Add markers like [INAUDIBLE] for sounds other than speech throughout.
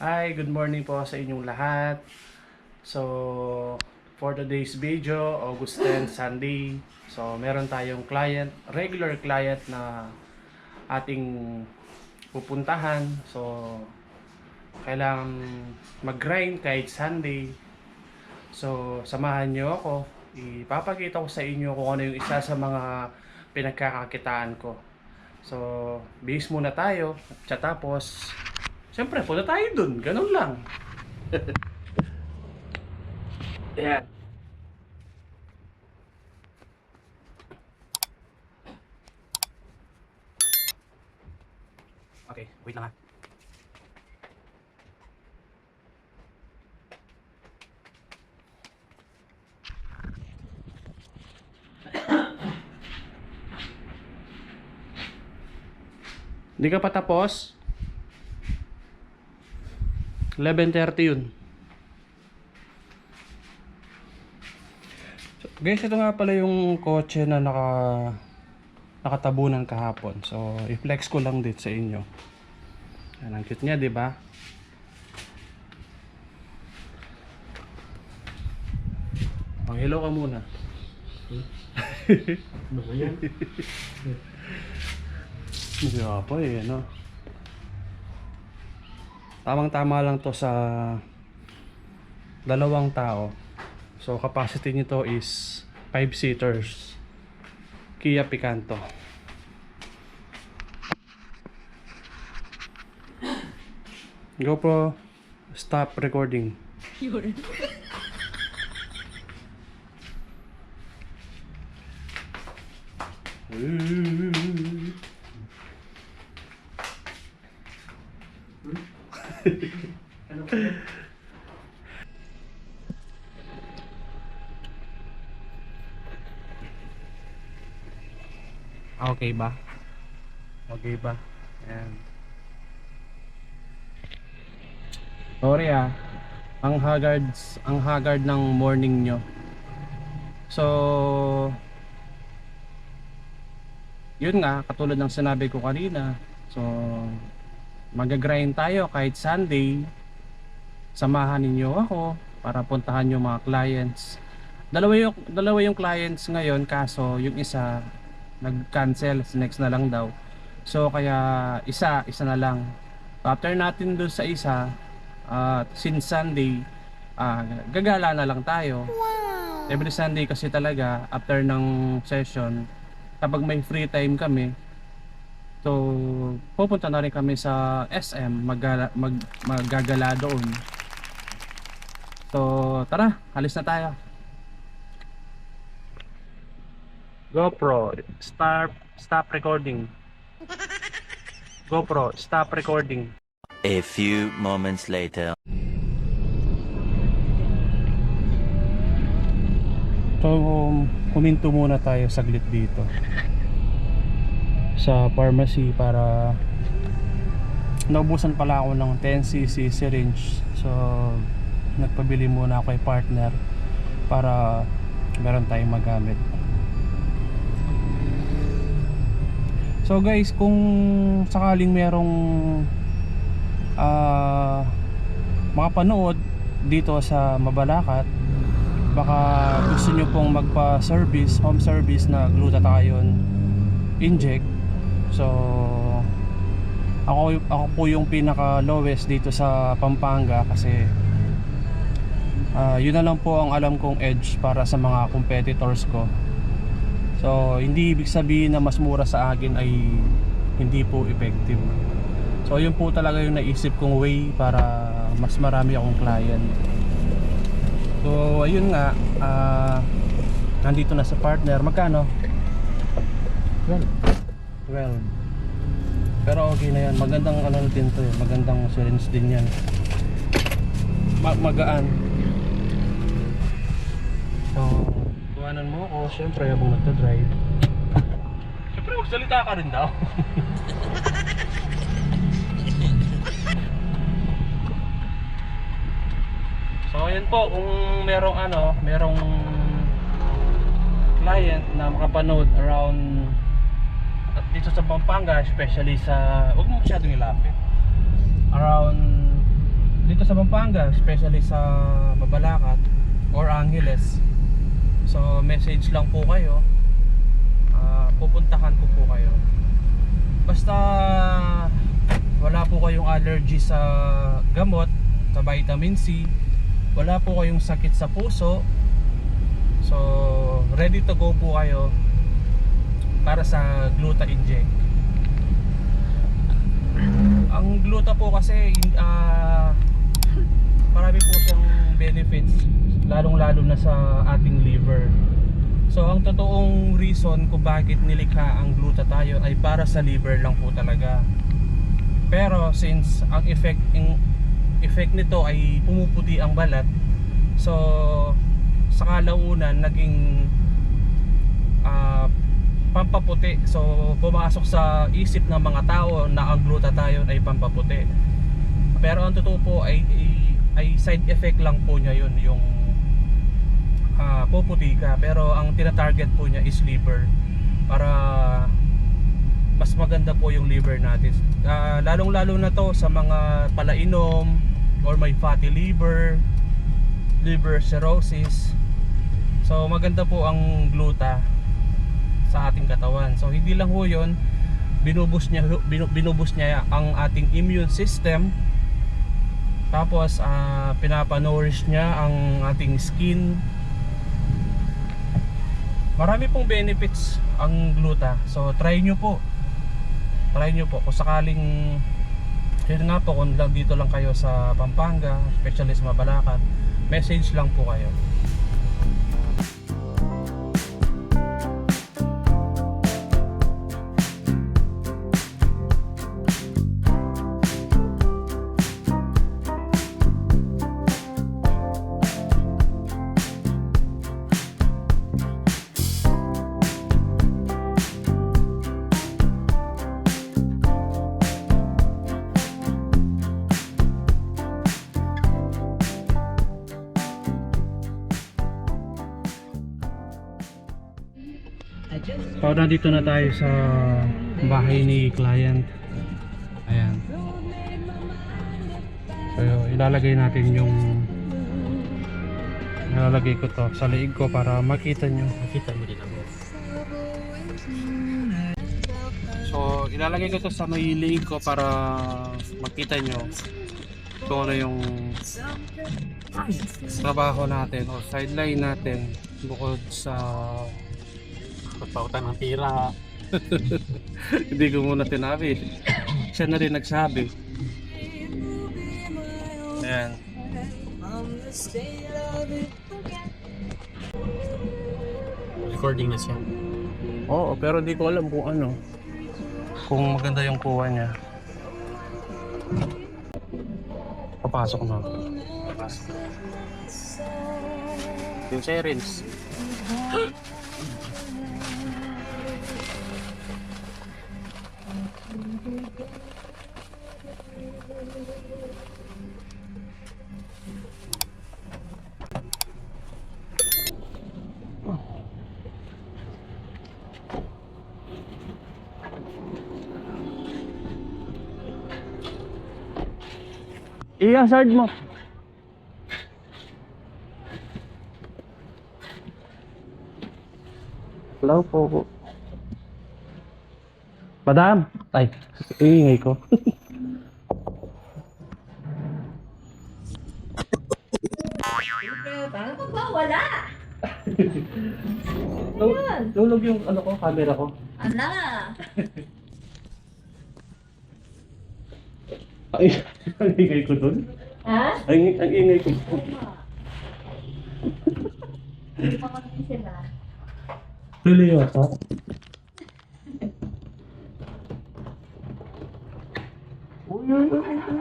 Hi, good morning po sa inyong lahat. So, for today's video, August 10, [LAUGHS] Sunday. So, meron tayong client, regular client na ating pupuntahan. So, kailangan mag-grind kahit Sunday. So, samahan nyo ako. Ipapakita ko sa inyo kung ano yung isa sa mga pinagkakakitaan ko. So, base muna tayo. At tapos, siyempre, punta tayo dun. Ganun lang. [LAUGHS] Ayan. Okay, wait lang ha. Hindi ka pa tapos? 11.30 yun. So, guys, ito nga pala yung kotse na naka nakatabunan kahapon. So, i-flex ko lang din sa inyo. Yan, ang cute niya, di ba? Oh, hello ka muna. Ano ba yan? Hindi pa eh, ano. Tamang-tama lang to sa dalawang tao. So capacity nito is 5 seaters. Kia Picanto. GoPro, stop recording. Yun. [LAUGHS] Ano? Ah, Okay ba? Okay ba? Ayan. Sorry ah. Ang haggard, ang haggard ng morning nyo. So, yun nga, katulad ng sinabi ko kanina. So, mag-grind tayo kahit Sunday. Samahan ninyo ako para puntahan yung mga clients. Dalawa yung, dalawa yung clients ngayon, kaso yung isa nag-cancel, next na lang daw. So kaya isa, isa na lang. After natin doon sa isa, at since Sunday, ah, gagala na lang tayo. Every Sunday kasi talaga, after ng session, kapag may free time kami, so pupunta na rin kami sa SM, maggala, mag, maggagala doon. So tara, alis na tayo. GoPro, stop stop recording. GoPro, stop recording. A few moments later. So, um, huminto muna tayo saglit dito sa pharmacy para naubusan pala ako ng 10cc syringe. So, nagpabili muna ako kay partner para meron tayong magamit. So guys, kung sakaling merong ah makapanood dito sa Mabalacat, baka gusto nyo pong magpa-service, home service na glutathione inject. So ako ako po yung pinaka lowest dito sa Pampanga kasi ah, yun na lang po ang alam kong edge para sa mga competitors ko. So, hindi ibig sabihin na mas mura sa akin ay hindi po effective. So, yun po talaga yung naisip kong way para mas marami akong client. So, ayun nga, ah, nandito na sa partner. Magkano? Well, 12. Pero okay na yan. Magandang ano din to eh. Magandang syringe din yan. Ma- magaan. So, tuwanan mo ako. Siyempre, habang nagta-drive. [LAUGHS] Siyempre, magsalita ka rin daw. [LAUGHS] so, ayan po. Kung merong ano, merong client na makapanood around dito sa Pampanga especially sa wag mo masyadong ilapit around sa Pampanga, especially sa Mabalacat or Angeles. So, message lang po kayo. Ah, pupuntahan ko po kayo. Basta wala po kayong allergy sa gamot, sa vitamin C, wala po kayong sakit sa puso. So, ready to go po kayo para sa gluta inject. Ang gluta po kasi ah marami po siyang benefits lalong-lalo na sa ating liver. So ang totoong reason kung bakit nilikha ang glutathione ay para sa liver lang po talaga. Pero since ang effect ang effect nito ay pumuputi ang balat, so sa kalaunan naging ah, pampaputi. So pumasok sa isip ng mga tao na ang glutathione ay pampaputi. Pero ang totoo po ay, ay, ay side effect lang po niya yun yung ah, puputi ka. Pero ang tina-target po niya is liver para mas maganda po yung liver natin. Ah, lalong-lalo na to sa mga palainom or may fatty liver, liver cirrhosis. So maganda po ang gluta sa ating katawan. So hindi lang ho 'yon, binubus niya binu- binubus niya ang ating immune system. Tapos ah pinapanourish niya ang ating skin. Marami pong benefits ang gluta. So try nyo po. Try nyo po kung sakaling yun nga po kung lang dito lang kayo sa Pampanga, especially sa message lang po kayo. So, nandito na tayo sa bahay ni client. Ayan. So, ilalagay natin yung ilalagay ko to sa liig ko para makita nyo. Makita mo din ako. So, ilalagay ko to sa may liig ko para makita nyo kung ano yung trabaho natin o sideline natin bukod sa Pagpautan ng tira. [LAUGHS] hindi ko muna tinabi. Siya na rin nagsabi. Ayan. Recording na siya. Oo, pero di ko alam kung ano. Kung maganda yung kuha niya. Papasok na. Papasok. Yung sirens. [LAUGHS] I-hazard mo. Hello po. Madam. Ay, iingay ko. Ano ba? Wala! Ayun! Lulog yung ano ko, camera ko. Ala! Ay, ang ingay ko dun. Ha? Ang, ang ingay ko. Pamatin sila. Seryoso? no, no, no, no.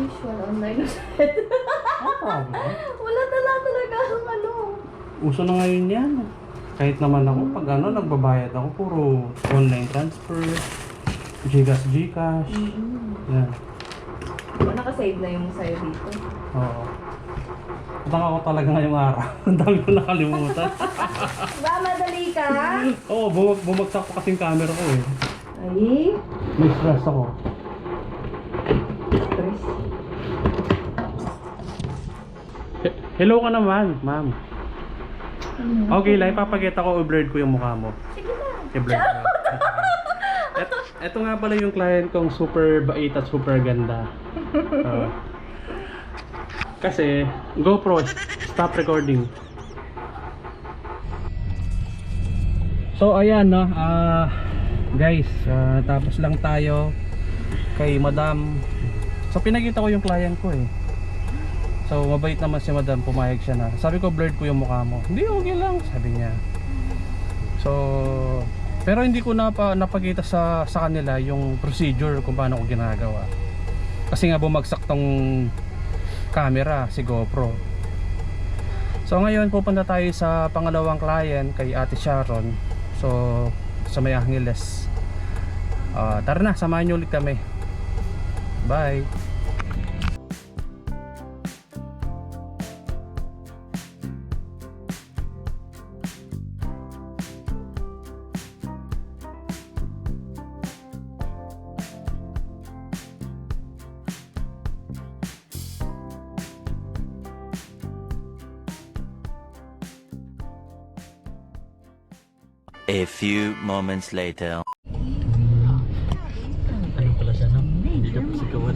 usual, online ulit. [LAUGHS] ah, Wala tala talaga ang ano. Uso na ngayon yan. Kahit naman ako, pag ano, nagbabayad ako, puro online transfer, Gcash, Gcash. Mm-hmm. Yan. Yeah. Nakasave na yung sa'yo dito. Oo. Patang ako talaga ngayong araw. [LAUGHS] Ang dami ko nakalimutan. [LAUGHS] Ba, madali ka? Oo, bumag bumagsak pa kasing camera ko eh. Ay, May stress ako. stress. He- Hello ka naman, ma'am. Okay lang, ipapakita ko, i-blurred ko yung mukha mo. Sige na. I-blurred ko. [LAUGHS] Et, eto nga pala yung client kong super bait at super ganda. Oo. Kasi, GoPro, stop recording. So ayan no, ah guys, ah, tapos lang tayo kay Madam. So pinakita ko yung client ko eh. So mabait naman si Madam, pumayag siya na. Sabi ko blurred ko yung mukha mo. Hindi okay lang, sabi niya. So pero hindi ko na napakita sa sa kanila yung procedure kung paano ko ginagawa. Kasi nga bumagsak tong camera si GoPro. So ngayon pupunta tayo sa pangalawang client kay Ate Sharon. So sa May Angeles. Ah, tara na, samahan niyo ulit kami. Bye. A few moments later. Ano pala siya no? Hindi ka pa sigawan.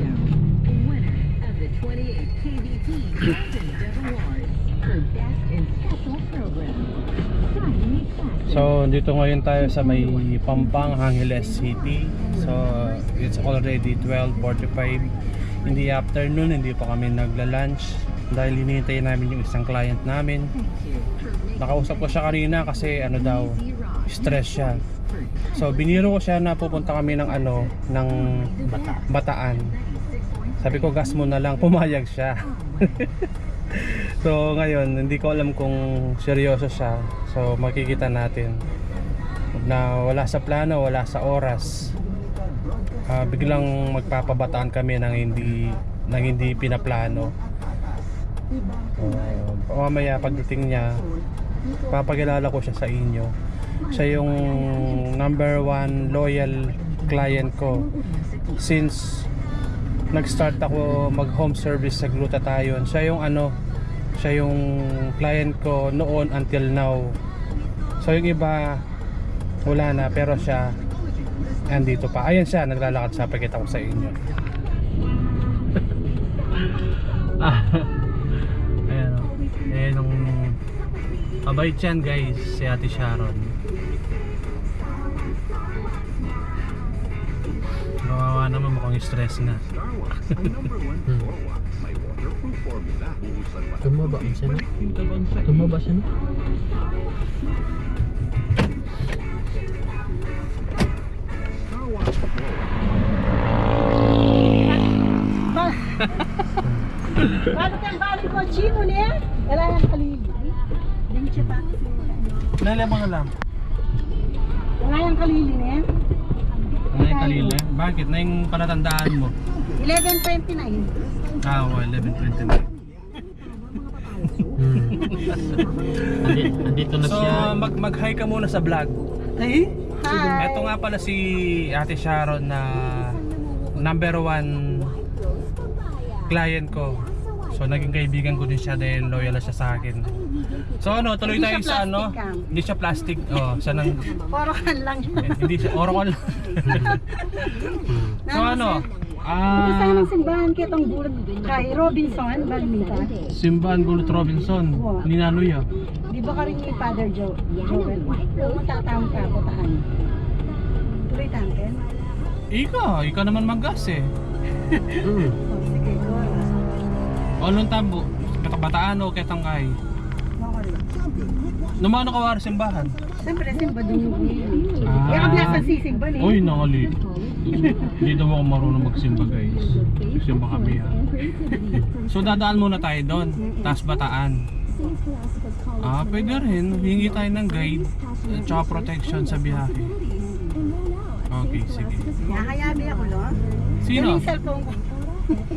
winner of the 28th KBP Golden Dove Awards for Best in Special Program. Friday Classic. So, dito ngayon tayo sa may Pampang, Angeles City. So, it's already 12.45 in the afternoon. Hindi pa kami nagla-lunch dahil hinihintay namin yung isang client namin. Nakausap ko siya kanina kasi ano daw, stress siya. So, biniro ko siya na pupunta kami ng ano, ng Bata. Bataan. Sabi ko, gas mo na lang. [LAUGHS] Pumayag siya. [LAUGHS] so, ngayon, hindi ko alam kung seryoso siya. So, makikita natin na wala sa plano, wala sa oras. Ah, biglang magpapabataan kami ng hindi ng hindi pinaplano. So, mamaya pagdating niya, papakilala ko siya sa inyo. Siya yung number one loyal client ko. Since nag-start ako mag home service sa glutathione siya yung ano siya yung client ko noon until now. So yung iba wala na pero siya andito pa. Ayan siya naglalakad siya pakita ko sa inyo mabait yan guys si ate Sharon kawawa naman mukhang stress na [LAUGHS] Tumaba ba siya no? Tumaba siya? Bakit ang balik ko, chino niya? Wala nang kalili. Nalala mo na lang Wala nang kalili niya. Ano yung kalila? Bakit? Na yung palatandaan mo? 11.29. Ah, oh, 11.29 Hmm. Andi, andito na So, siya. mag mag-hi ka muna sa vlog Ay? Hi. Ito nga pala si Ate Sharon na number one client ko So, naging kaibigan ko din siya dahil loyal siya sa akin So, ano, tuloy Hindi tayo siya sa ano plastic, ah. Hindi siya plastic Oh, siya nang Porokan lang. eh, Hindi siya, orokon [LAUGHS] So, ano Ito sa Ah, ng simbahan kitong gulot kay Robinson, Balmita. Simbahan Gulot Robinson Ninanoy ah Di ba ka rin ni Father Joe? Joel? Kung tatawag ka, putahan. Tuloy tanken? Ika, ika naman maggas eh [LAUGHS] Hmm. O, sige, go. Olong tambo, katabataan o ketangkay. Numano ka war simbahan? Siyempre, simba doon yung Ah. Kaya kabila sa sisimba ni. Uy, nakali. Hindi daw ako marunong magsimba guys. Simba kami ha. So dadaan muna tayo doon. Taas bataan. Ah, pwede rin. Hingi tayo ng guide. At saka protection sa biyahe. Okay, sige. Nakayabi ako, no? Sino? Yung cellphone ko.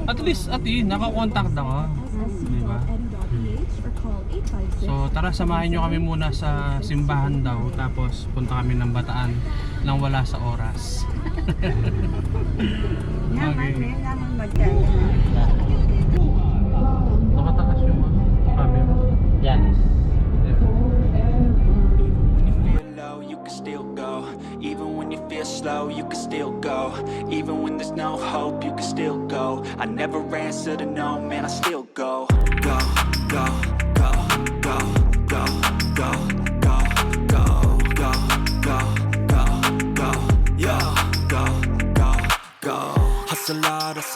At least, ati, nakakontakt ako. Di ba? So tara samahin nyo kami muna sa simbahan daw tapos punta kami ng Bataan nang wala sa oras. [LAUGHS] Okay. Nakatakas yung camera. Yan. you feel low, you can still go. Even when you feel slow, you can still go. Even when there's no hope, you can still go. I never answer to no, man, I still go, go, go,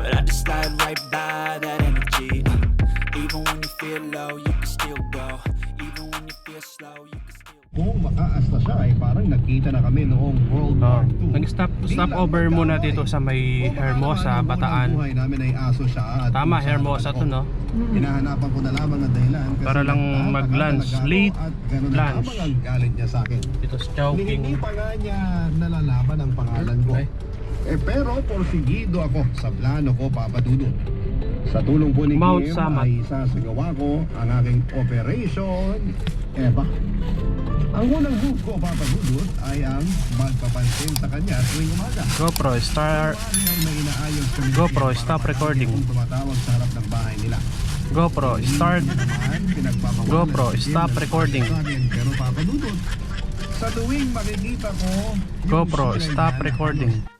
but I just slide right by that energy. Uh, even when you feel low, you can still go. Even when you feel slow, you can still Kung makaasta siya ay parang nakita na kami noong World Oh, War II. nag-stop stop over muna dito sa may Hermosa, Bataan. buhay namin ay aso siya at Tama, Hermosa to no? oh, Hinahanapan ko na lamang ang dahilan kasi Para lang nagtataka mag-lunch. talaga ako Late at ganun na lunch. lamang ang galit niya sa akin. Dito sa Hindi Chowking. pa nga niya nalalaban ang pangalan ko. Ay. Eh pero porsigido ako sa plano ko papadudod. Sa tulong po ni Mount Kim Samat. ay sasagawa ko ang aking Operation Eva. Ang unang move ko papagudot ay ang magpapansin sa kanya tuwing umaga. GoPro, start. GoPro, stop recording. Tumatawag sa harap ng bahay nila. GoPro, start. GoPro, stop recording. Pero papagudot. Sa tuwing makikita ko... GoPro, stop recording.